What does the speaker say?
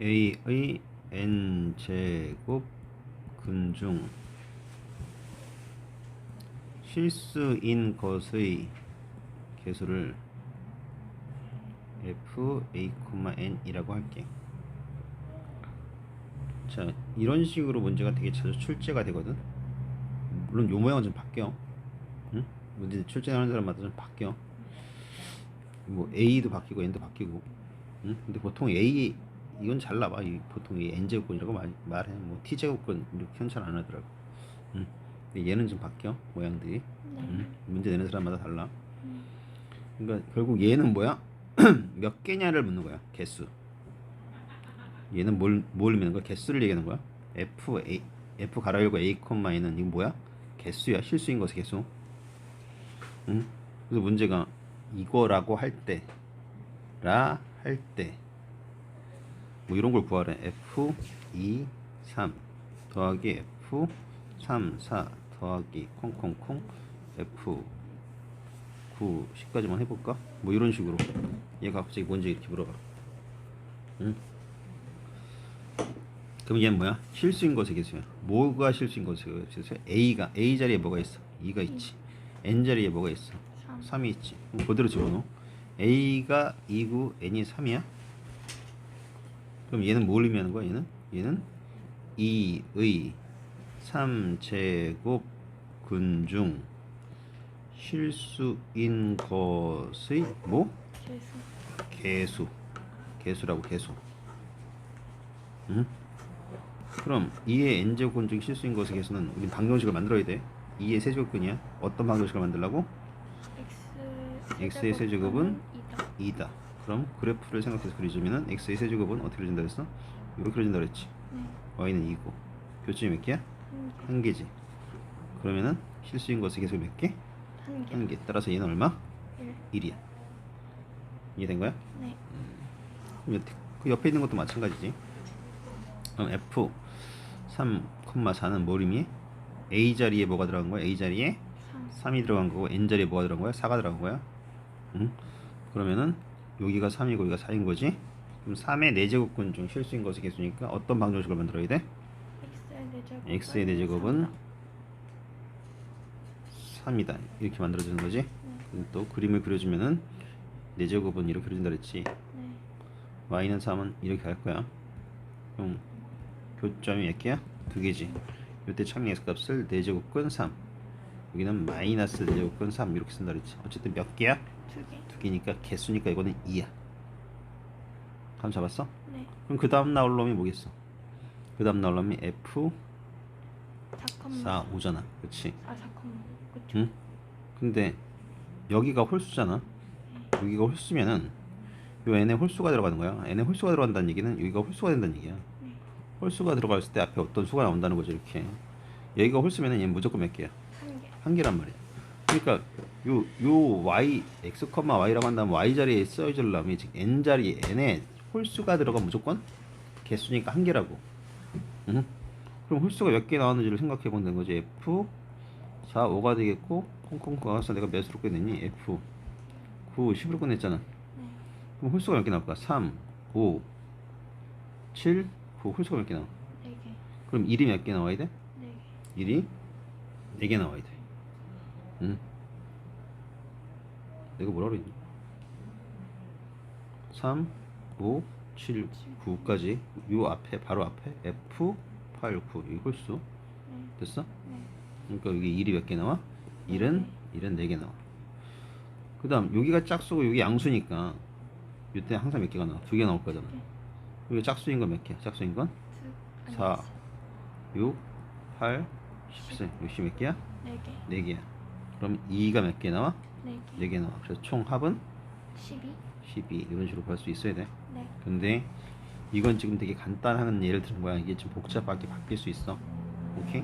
a의 n 제곱 근중 실수인 것의 개수를 f a, n이라고 할게. 자, 이런 식으로 문제가 되게 자주 출제가 되거든. 물론 요 모양은 좀 바뀌어. 응? 문제 출제하는 사람마다 좀 바뀌어. 뭐 a도 바뀌고 n도 바뀌고. 응? 근데 보통 a 이건 잘 나와. 이 보통 이 n 제곱근이라고 말, 말해. 뭐 t 제곱근 이렇게 현찰 안 하더라고. 응. 근데 얘는 좀 바뀌어 모양들이. 응? 문제 내는 사람마다 달라. 그러니까 결국 얘는 뭐야? 몇 개냐를 묻는 거야. 개수. 얘는 뭘, 뭘 묻는 거야? 개수를 얘기하는 거야. f a f 가로 열고 a 콤마에는 이거 뭐야? 개수야. 실수인 것의 개수. 응? 그래서 문제가 이거라고 할 때, 라 할 때, 뭐 이런 걸 구하래. f 2 3 더하기 f 3 4 더하기 콩콩콩 f 9 10까지만 해볼까? 뭐 이런 식으로 얘가 갑자기 뭔지 이렇게 물어봐. 응? 그럼 얘는 뭐야? 실수인 것의 개수야. 뭐가 실수인 것의 개수야? A가 A 자리에 뭐가 있어? 2가 있지. N 자리에 뭐가 있어? 3. 3이 있지. 그럼 그대로 집어넣어. A가 2고 N이 3이야. 그럼 얘는 뭘 의미하는 거야? 얘는 얘는 2의 3제곱 근중 실수인 것의 뭐? 개수. 개수 개수 라고 개수 응? 그럼 2의 n제곱근 중 실수인 것의 개수는 우린 방정식을 만들어야 돼 2의 세제곱근이야 어떤 방정식을 만들라고? x x의 세제곱은 2다. 2다 그럼 그래프를 생각해서 그려주면은 x의 세제곱은 어떻게 그려진다 그랬어? 이렇게 그려진다 그랬지 네. y는 2고 교점이 몇 개야? 한 개. 개지 그러면은 실수인 것의 개수 몇 개? 한 개. 한 개 따라서 얘는 얼마? 1. 1이야 이해된 거야? 네. 그럼 여태- 그 옆에 있는 것도 마찬가지지. 그럼 f 3,4는 뭘 의미해? a 자리에 뭐가 들어간 거야? a 자리에 3. 3이 들어간 거고 n 자리에 뭐가 들어간 거야? 4가 들어간 거야. 응? 그러면은 여기가 3이고 여기가 4인 거지. 그럼 3의 4제곱근 중 실수인 것의 개수니까 어떤 방정식을 만들어야 돼? x의 4제곱은 x의 4제곱은 3이다. 이렇게 만들어지는 거지. 그럼 또 그림을 그려주면은 4제곱은 이렇게 그려진다 그랬지. 네. y는 3은 이렇게 갈 거야. 그럼 교점이 몇 개야? 두 개지. 이때 참이 x값을 4제곱근 3. 여기는 마이너스 4제곱근 3 이렇게 쓴다 그랬지. 어쨌든 몇 개야? 두 개. 두 개니까 개수니까 이거는 2야. 감 잡았어? 네. 그럼 그 다음 나올 놈이 뭐겠어? 그 다음 나올 놈이 f 4컴마. 4 5잖아. 그렇지? 아 4컴마. 그쵸. 응? 근데 여기가 홀수잖아. 여기가 홀수면은 요 n에 홀수가 들어가는 거야. n에 홀수가 들어간다는 얘기는 여기가 홀수가 된다는 얘기야. 네. 홀수가 들어갔을 때 앞에 어떤 수가 나온다는 거죠, 이렇게. 여기가 홀수면은 얘는 무조건 몇 개야? 한 개. 한 개란 말이야. 그러니까 요, 요 y, x, y라고 한다면 y 자리에 놈이 즉 n 자리에 n에 홀수가 들어가 무조건 개수니까 한 개라고. 응? 그럼 홀수가 몇 개 나왔는지를 생각해 본다는 거지. f 4, 5가 되겠고 콩콩콩 가서 내가 몇으로 끝냈니? f 9, 10으로 끝냈잖아. 네. 그럼 홀수가 몇 개 나올까? 3, 5, 7, 9 홀수가 몇 개 나와? 4개. 그럼 1이 몇 개 나와야 돼? 4개. 1이 4개 나와야 돼. 응? 내가 뭐라 그랬니? 3, 5, 7, 9까지 요 앞에 바로 앞에 F, 8, 9이 홀수 네. 됐어? 네. 그러니까 여기 1이 몇 개 나와? 1은 1은 4개 나와. 그 다음 여기가 짝수고 여기 양수니까 이때 항상 몇 개가 나와? 두 개 나올 거잖아. 네. 여기 짝수인 건 몇 개야? 짝수인 건 두. 4, 6, 8, 14. 역시 몇 개야? 4개. 4개야. 그럼 2가 몇 개 나와? 4개. 4개 나와. 그래서 총 합은 12. 12 이런 식으로 구할 수 있어야 돼. 네. 근데 이건 지금 되게 간단한 예를 들은 거야. 이게 좀 복잡하게 바뀔 수 있어. 오케이?